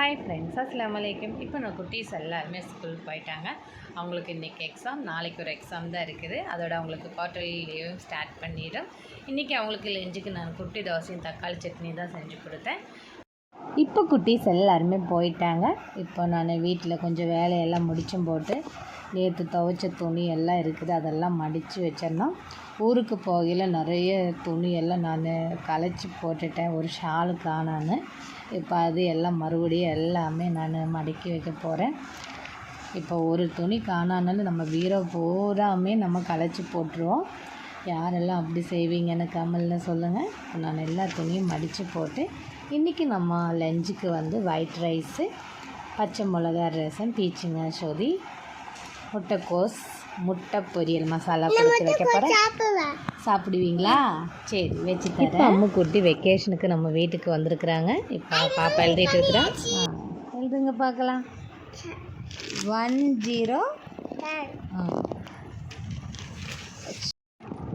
Hi friends அஸ்லாம் வலைக்கம் இப்போ நான் குட்டீஸ் எல்லாருமே ஸ்கூல் போயிட்டாங்க. அவங்களுக்கு இன்றைக்கி எக்ஸாம் நாளைக்கு ஒரு எக்ஸாம் தான் இருக்குது. அதோட அவங்களுக்கு குவார்டர்லி லீவும் ஸ்டார்ட் பண்ணிடும். இன்றைக்கி அவங்களுக்கு லெஞ்சுக்கு நான் குட்டி தோசையும் தக்காளி சட்னி தான் செஞ்சு கொடுத்தேன். இப்போ குட்டீஸ் எல்லாருமே போயிட்டாங்க. இப்போ நான் வீட்டில் கொஞ்சம் வேலையெல்லாம் முடிச்சும் போட்டு நேற்று துவைச்ச துணி எல்லாம் இருக்குது. அதெல்லாம் மடித்து வச்சிருந்தோம். ஊருக்கு போகையில் நிறைய துணியெல்லாம் நான் களைச்சி போட்டுட்டேன். ஒரு ஷாலு காணான்னு இப்போ அது எல்லாம் மறுபடியும் எல்லாமே நான் மடக்கி வைக்க போகிறேன் இப்போ ஒரு துணி காணானாலும் நம்ம பீரோ பூராமே நம்ம களைச்சி போட்டுருவோம். யாரெல்லாம் அப்படி செய்வீங்கன்னு கமலில் சொல்லுங்கள் நான் எல்லா துணியும் மடித்து போட்டு இன்றைக்கி நம்ம லஞ்சுக்கு வந்து ஒயிட் ரைஸு பச்சை மிளகா ரசம் பீச்சுங்க சொதி முட்டைக்கோஸ் முட்டை பொரியல் மசாலா கொடுத்து வைக்க போகிறேன் சாப்பிடுவீங்களா? சரி வச்சு தரேன் அம்மு குட்டி வெக்கேஷனுக்கு நம்ம வீட்டுக்கு வந்திருக்கிறாங்க. இப்போ பாப்பா எழுதிட்டு இருக்கிறா. ஆ எழுதுங்க பார்க்கலாம் ஒன் ஜீரோ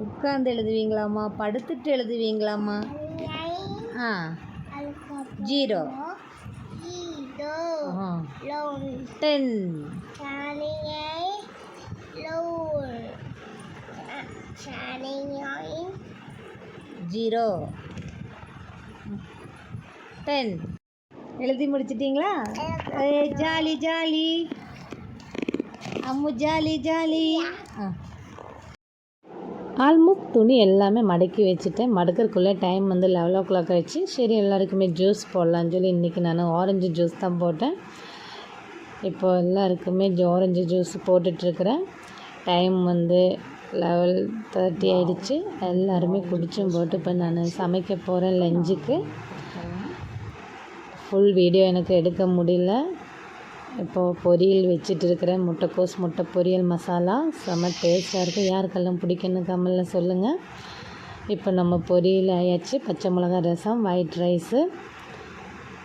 உட்காந்து எழுதுவீங்களாம்மா? படுத்துட்டு எழுதுவீங்களாம்மா? ஆ. ஜீரோ ஆ. டென் ஜீரோ டென் எழுதி முடிச்சிட்டிங்களா? Jolly jolly. Ammu jolly jolly. ஆ. ஆல்மோஸ்ட் துணி எல்லாமே மடக்கி வச்சுட்டேன். மடக்கிறதுக்குள்ளே டைம் வந்து லெவல் ஓ கிளாக் ஆகிடுச்சு சரி எல்லாருக்குமே ஜூஸ் போடலான்னு சொல்லி இன்றைக்கி நான் ஆரஞ்சு ஜூஸ் தான் போட்டேன். இப்போ எல்லாருக்குமே ஆரஞ்சு ஜூஸ் போட்டுட்ருக்குறேன் டைம் வந்து லெவல் தேர்ட்டி ஆகிடுச்சு எல்லாருமே குடிச்சும் போட்டு இப்போ நான் சமைக்க போகிறேன் லஞ்சுக்கு. ஃபுல் வீடியோ எனக்கு எடுக்க முடியல. இப்போது பொரியல் வச்சுட்டு இருக்கிறேன். முட்டைக்கோஸ் முட்டை பொரியல் மசாலா. செம்ம டேஸ்ட்டாக இருக்குது யாருக்கெல்லாம் பிடிக்குன்னு கமலில் சொல்லுங்கள் இப்போ நம்ம பொரியல் ஆயாச்சு. பச்சை மிளகா ரசம் ஒயிட் ரைஸு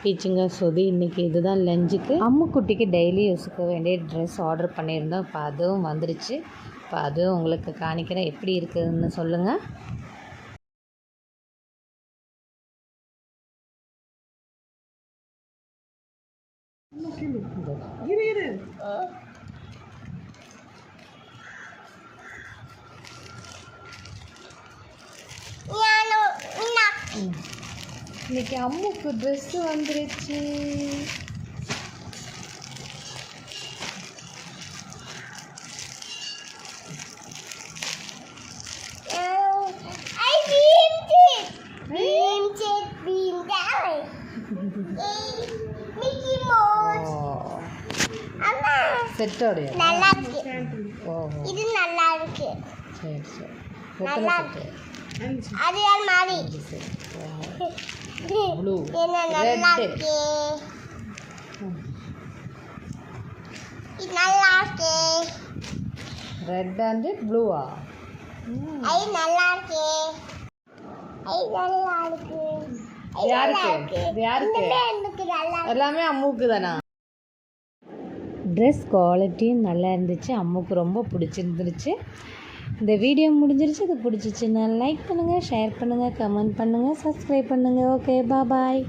பீச்சுங்க. சொதி இன்றைக்கி இதுதான் லஞ்சுக்கு. அம்முக்குட்டிக்கு டெய்லி யூஸுக்கு வேண்டிய ட்ரெஸ் ஆர்டர் பண்ணியிருந்தோம். இப்போ அதுவும் வந்துருச்சு. இப்போ அதுவும் உங்களுக்கு காணிக்கிறேன். எப்படி இருக்குதுன்னு சொல்லுங்கள் இரு இரு. இன்னைக்கு அம்முக்கு ட்ரெஸ்ஸு வந்துருச்சு. செட்டோடைய நல்லா இருக்கு இது நல்லா இருக்கு சரி சரி. நல்லா இருக்கு அது. என்ன நல்லா. இருக்கு நல்லா இருக்கு ரெட் அண்டு ப்ளூவா ஐ நல்லா இருக்கு ஐ நல்லா இருக்கு ஐ நல்லா யாருக்கு? இருக்கு. இது யாருக்கு? இன்னுமே எனக்கு நல்லா இருக்கு. எல்லாமே அம்முக்கு தானா ட்ரெஸ் குவாலிட்டியும் நல்லா இருந்துச்சு அம்முக்கு ரொம்ப பிடிச்சிருந்துருச்சு இந்த வீடியோ முடிஞ்சிருச்சு. இது பிடிச்சிச்சுன்னா லைக் பண்ணுங்கள் ஷேர் பண்ணுங்கள் கமெண்ட் பண்ணுங்கள் சப்ஸ்கிரைப் பண்ணுங்கள் ஓகே பாய்